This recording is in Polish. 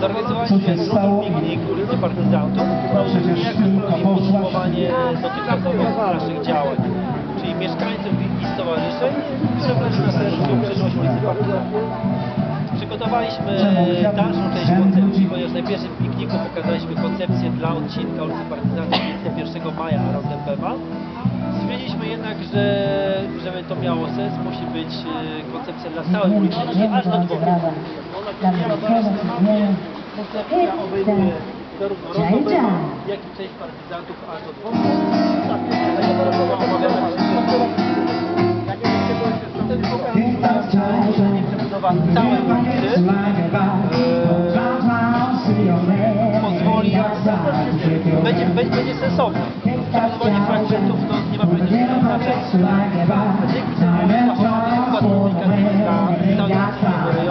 Zorganizowaliśmy Co się drugi stało? piknik ulicy Partyzantów, który niejako stanowi podsumowanie dotychczasowych naszych działań, czyli mieszkańców i stowarzyszeń, które leży na sercu przyszłość ulicy Partyzantów. Przygotowaliśmy dalszą część koncepcji, ponieważ na pierwszym pikniku pokazaliśmy koncepcję dla odcinka ulicy Partyzantów 1 maja Rondem Bewa. Stwierdziliśmy jednak, że żeby to miało sens, musi być e, koncepcja dla całej ulicy, aż do dworu. Koncepcja obejmuje zarówno rozmowę, jak i część partyzantów, aż do dwóch. Tak, dlatego rozmowa omawiana pozwoli, będzie, będzie, będzie sensowne. Przesuwanie fragmentów no, nie ma pewnego znaczenia. Dzięki temu zachowanie układu komunikacyjnego dla całej